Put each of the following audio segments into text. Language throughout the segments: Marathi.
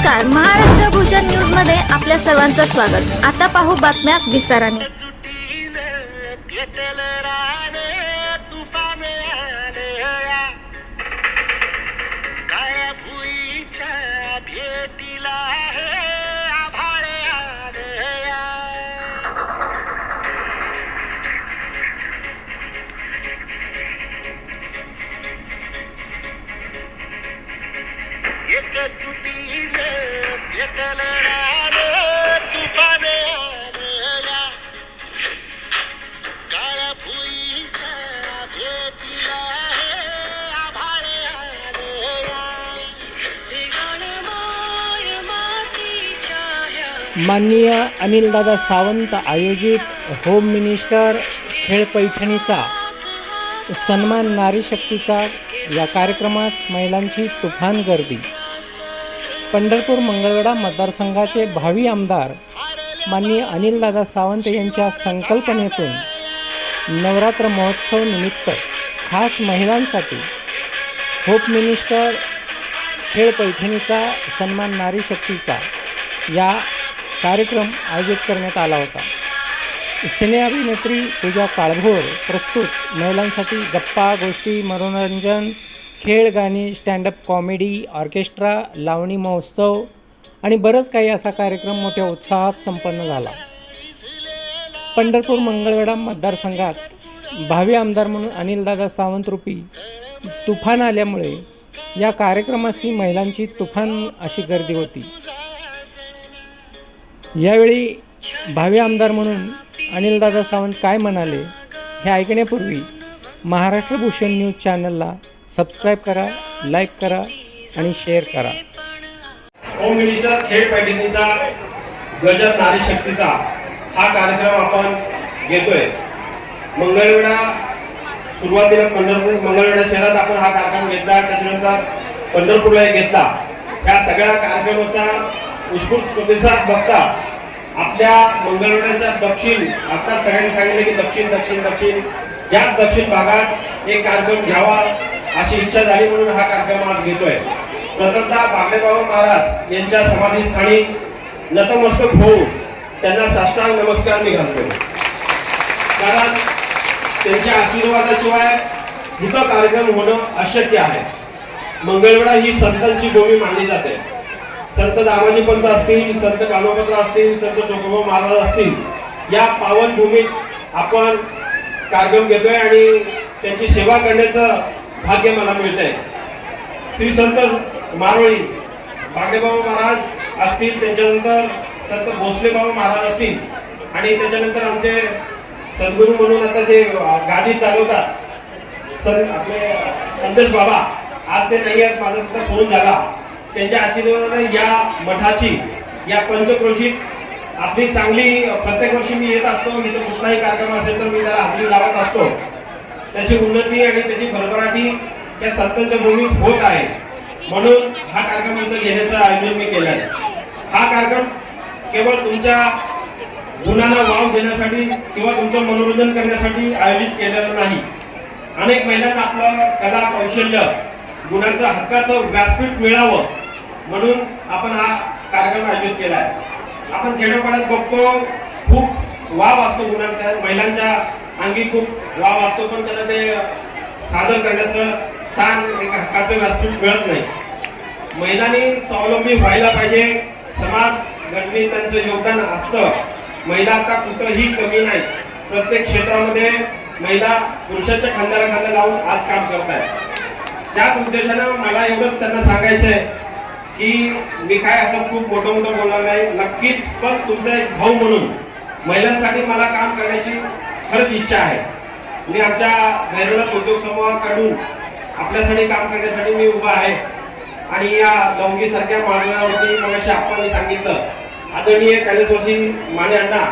नमस्कार. महाराष्ट्र भूषण न्यूजमध्ये आपल्या सर्वांचं स्वागत. आता पाहू बातम्या विस्ताराने. तुफान भेटीला माननीय अनिलदादा सावंत आयोजित होम मिनिस्टर खेळ पैठणीचा सन्मान नारी शक्तीचा या कार्यक्रमास महिलांची तुफान गर्दी. पंढरपूर मंगळवेढा मतदारसंघाचे भावी आमदार माननीय अनिलदादा सावंत यांच्या संकल्पनेतून नवरात्र महोत्सव निमित्त खास महिलांसाठी होप मिनिस्टर खेळ पैठणीचा सन्मान नारी शक्तीचा या कार्यक्रम आयोजित करण्यात आला होता. सिने अभिनेत्री पूजा काळभोर प्रस्तुत महिलांसाठी गप्पा गोष्टी मनोरंजन खेळ गाणी स्टँडअप कॉमेडी ऑर्केस्ट्रा लावणी महोत्सव आणि बरंच काही असा कार्यक्रम मोठ्या उत्साहात संपन्न झाला. पंढरपूर मंगळवेढा मतदारसंघात भावी आमदार म्हणून अनिलदादा सावंत रूपी तुफान आल्यामुळे या कार्यक्रमाशी महिलांची तुफान अशी गर्दी होती. यावेळी भावी आमदार म्हणून अनिलदादा सावंत काय म्हणाले हे ऐकण्यापूर्वी महाराष्ट्र भूषण न्यूज चॅनलला सबस्क्राईब करा लाईक करा आणि शेअर करा. होम मिनिस्टर खेळ पैठणीचा गजर नारी शक्तीचा हा कार्यक्रम आपण घेतोय. मंगळवेढा सुरुवातीला पंढरपूर मंगळवेढा शहरात आपण हा कार्यक्रम घेतला त्याच्यानंतर पंढरपूरला घेतला. या सगळ्या कार्यक्रमाचा उत्स्फूर्त प्रतिसाद बघता आपल्या मंगळवेढ्याच्या दक्षिण आता सगळ्यांनी सांगितलं की दक्षिण दक्षिण दक्षिण. याच दक्षिण भागात एक कार्यक्रम घ्यावा. अशी इच्छा झाली म्हणून हा कार्यक्रम आज घेतोय. प्रथमतः बागडेबाबा महाराज यांच्या समाधीस्थानी नतमस्तक होऊन त्यांना साष्टांग नमस्कार मी घालतो. कारण त्यांच्या आशीर्वादाशिवाय इथं कार्यक्रम होणं अशक्य आहे. मंगळवेढा ही संतांची भूमी मानली जाते. संत दामाजी पंत असतील संत कानोपत्र असतील संत चोकोबा महाराज असतील या पावन भूमीत आपण कार्यक्रम घेतोय आणि त्यांची सेवा करण्याचं भाग्य मला मिळतंय. श्री संत मारोळी बागडेबाबा महाराज असतील त्यांच्यानंतर संत भोसले बाबा महाराज असतील आणि त्याच्यानंतर आमचे सद्गुरू म्हणून आता जे गाडी गादी चालवतात सं आपले संदेश बाबा आज ते नाही आहेत माझा तिथं फोन झाला. त्यांच्या आशीर्वादाने या मठाची या पंचक्रोशीत आपली चांगली प्रत्येक वर्षी मी येत असतो इथं कुठलाही कार्यक्रम असेल तर मी त्याला हजेरी लावत असतो. त्याची उन्नती आणि त्याची भरभराटी या संतांच्या भूमीत होत आहे. म्हणून हा कार्यक्रम इथं घेण्याचं आयोजन मी केलं आहे. हा कार्यक्रम केवळ तुमच्या गुणांना वाव देण्यासाठी किंवा तुमचं मनोरंजन करण्यासाठी आयोजित केलेला नाही. अनेक महिलांना आपलं कला कौशल्य गुणांचं हक्काचं व्यासपीठ मिळावं म्हणून आपण हा कार्यक्रम आयोजित केला आहे. आपण खेडोपाड्यात बघतो खूप वाव असतो गुणांचा महिलांच्या अंगी खूप वाव असतो पण त्यांना ते सादर करण्याचं स्थान हक्काचं व्यासपीठ मिळत नाही. महिलांनी स्वावलंबी व्हायला पाहिजे. समाज घटनेत त्यांचं योगदान असतं. महिला आता कुठंही कमी नाही. प्रत्येक क्षेत्रामध्ये महिला पुरुषाच्या खांद्याला खांदा लावून आज काम करत आहेत त्याच उद्देशानं मला एवढंच त्यांना सांगायचंय की मी काय असं खूप मोठं मोठं बोलणार नाही. नक्कीच पण तुमचा एक भाऊ म्हणून महिलांसाठी मला काम करण्याची खरंच इच्छा आहे. मी आमच्या भैरवनाथ उद्योग समूहाकडून आपल्यासाठी काम करण्यासाठी मी उभा आहे. आणि या लवंगीसारख्या मागण्यावरती मगाशी आपण सांगितलं. आदरणीय कैलासवासी माने अण्णा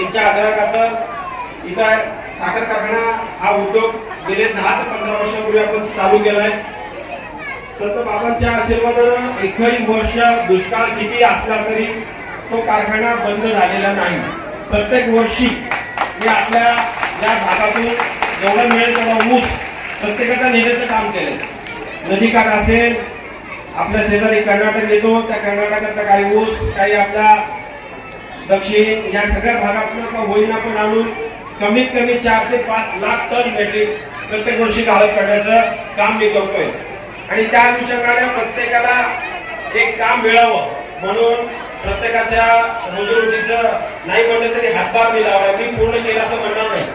यांच्या आग्रहाखातर इथं साखर कारखाना हा उद्योग गेले दहा ते पंधरा वर्षापूर्वी आपण चालू केलाय. संत बाबांच्या आशीर्वादानं एकही वर्ष दुष्काळ किती असला तरी तो कारखाना बंद झालेला नाही. प्रत्येक वर्षी मी आपल्या या भागातून जेवढा मिळेल तेवढा ऊस प्रत्येकाच्या नेण्याचं काम केलंय. नदीकाठ असेल आपल्या शेजारी कर्नाटक येतो त्या कर्नाटकातला काही ऊस काही आपला दक्षिण या सगळ्या भागातनं होईना पण आणून कमीत कमी चार ते पाच लाख टन मेट्रिक प्रत्येक वर्षी गाळप करण्याचं काम मी करतोय. आणि त्या अनुषंगाने प्रत्येकाला एक काम मिळावं म्हणून प्रत्येकाच्या रोजीरोटीचं नाही म्हणलं तरी हातभार मी लावला मी पूर्ण केलं असं म्हणणार नाही.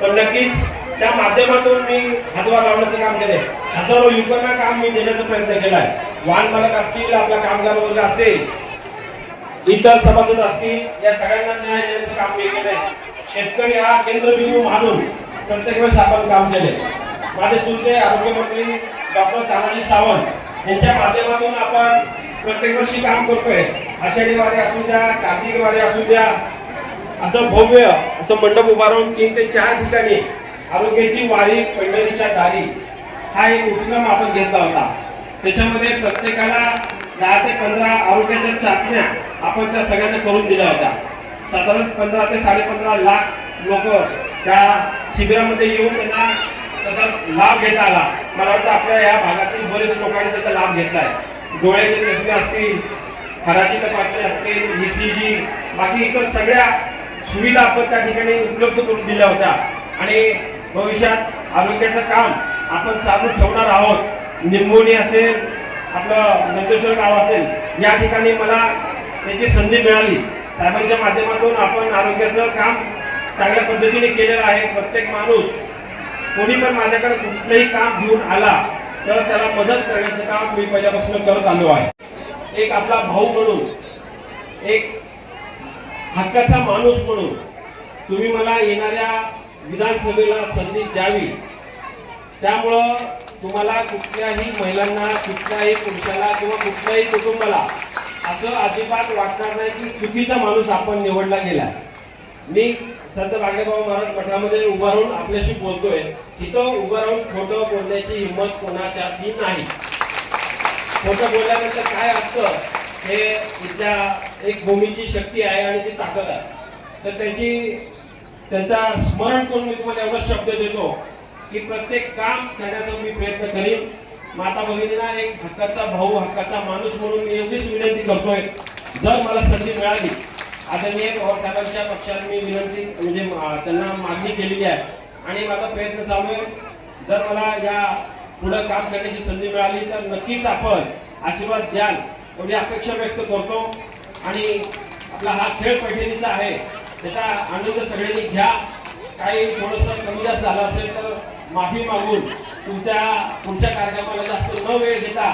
पण नक्कीच त्या माध्यमातून मी हातभार लावण्याचं काम केले हजारो युवकांना काम मी देण्याचा प्रयत्न केलाय. वाहन मालक असतील आपला कामगार वर्ग असेल इतर सभासद असतील या सगळ्यांना न्याय देण्याचं काम मी केलंय. शेतकरी हा केंद्रबिंदू मानून प्रत्येक वेळेस आपण काम केले माझे चुलते आरोग्यमंत्री डॉक्टर तानाजी सावंत यांच्या माध्यमातून आपण प्रत्येक वर्षी काम करतोय. आषाढी वारी असू द्या कार्तिक वारी असू द्या असं भव्य असं मंडप उभारून तीन ते चार ठिकाणी आरोग्याची वारी पंढरीच्या दारी हा एक उपक्रम आपण घेतला होता. त्याच्यामध्ये प्रत्येकाला दहा ते पंधरा आरोग्याच्या चाचण्या आपण त्या सगळ्यांना करून दिल्या होत्या. साधारण पंधरा ते साडेपंधरा लाख लोक त्या शिबिरामध्ये येऊन त्यांना त्याचा लाभ घेता आला. मला वाटतं आपल्या या भागातील बरेच लोकांनी त्याचा लाभ घेतलाय डोळ्याचे चष्मे असतील हराची तपासणी असतील ईसीजी बाकी इतर सगळ्या सुविधा आपण त्या ठिकाणी उपलब्ध करून दिल्या होत्या. आणि भविष्यात आरोग्याचं काम आपण चालू ठेवणार आहोत. निंबोनी असेल आपलं नंदेश्वर गाव असेल या ठिकाणी मला त्याची संधी मिळाली. साहेबांच्या माध्यमातून आपण आरोग्याचं काम चांगल्या पद्धतीने केलेलं आहे. प्रत्येक माणूस कोणी पण माझ्याकडे कुठलंही काम घेऊन आला तर त्याला मदत करण्याचं काम मी पहिल्यापासून करत आलो आहे. एक आपला भाऊ म्हणून एक हक्काचा माणूस म्हणून तुम्ही मला येणाऱ्या विधानसभेला संधी द्यावी. त्यामुळं तुम्हाला कुठल्याही महिलांना कुठल्याही पुरुषाला किंवा कुठल्याही कुटुंबाला असं अजिबात वाटणार नाही की चुकीचा माणूस आपण निवडला गेला मी संत भागेबाबा महाराज मठामध्ये उभा राहून आपल्याशी बोलतोय. तिथं उभं राहून खोटं बोलण्याची हिंमत कोणाच्याही नाही. खोटं बोलल्यानंतर काय असतं? हे इथल्या एक भूमीची शक्ती आहे आणि ती ताकद आहे. तर त्यांची त्यांचा स्मरण करून मी तुम्हाला एवढा शब्द देतो की प्रत्येक काम करण्याचा मी प्रयत्न करीन. माता भगिनीला एक हक्काचा भाऊ हक्काचा माणूस म्हणून मी एवढीच विनंती करतोय. जर मला संधी मिळाली आदरणीय पवार साहेबांच्या पक्षात मी विनंती म्हणजे त्यांना मागणी केलेली आहे. आणि माझा प्रयत्न चालू आहे. जर मला या पुढं काम करण्याची संधी मिळाली तर नक्कीच आपण आशीर्वाद द्याल एवढी अपेक्षा व्यक्त करतो. आणि आपला हा खेळ पैठणीचा आहे त्याचा आनंद सगळ्यांनी घ्या. काही थोडस कमी जास्त झालं असेल तर माफी मागून तुमच्या पुढच्या कार्यक्रमाला जास्त न वेळ घेता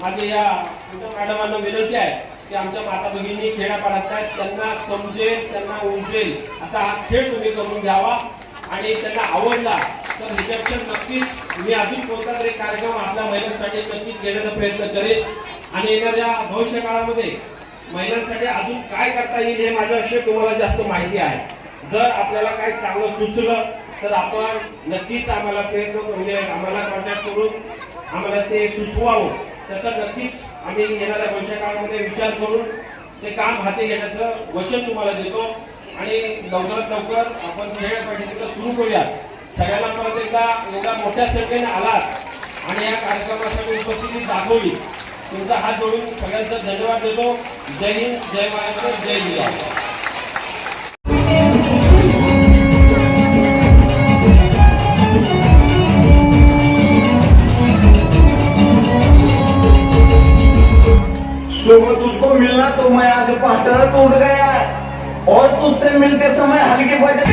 माझी या तुमच्या मॅडमांना विनंती आहे की आमच्या माता भगिनी खेड्यापाड्यात आहेत त्यांना समजेल त्यांना उमजेल असा हा खेळ तुम्ही करून घ्यावा. आणि त्यांना आवडला तर ह्याच्यापेक्षा नक्कीच मी अजून कोणता तरी कार्यक्रम आपल्या महिलांसाठी नक्कीच घेण्याचा प्रयत्न करेन. आणि येणाऱ्या भविष्य काळामध्ये महिलांसाठी अजून काय करता येईल हे माझ्याविषयी तुम्हाला जास्त माहिती आहे. जर आपल्याला काही चांगलं सुचलं तर आपण नक्कीच आम्हाला प्रयत्न म्हणजे आम्हाला कॉन्टॅक्ट करून आम्हाला ते सुचवावं. त्याचा नक्कीच आम्ही येणाऱ्या भविष्य काळामध्ये विचार करून ते काम हाती घेण्याचं वचन तुम्हाला देतो. आणि लवकरात लवकर आपण खेळ पद्धतीनं सुरू करूया सगळ्यांना परत एकदा एवढ्या मोठ्या संख्येने आलात आणि या कार्यक्रमासाठी उपस्थिती दाखवली. तुमचा हात जोडून सगळ्यांचा धन्यवाद देतो. जय हिंद जय महाराष्ट्र जय जिल्हा और तुझसे मिलते समय हल्के बजे।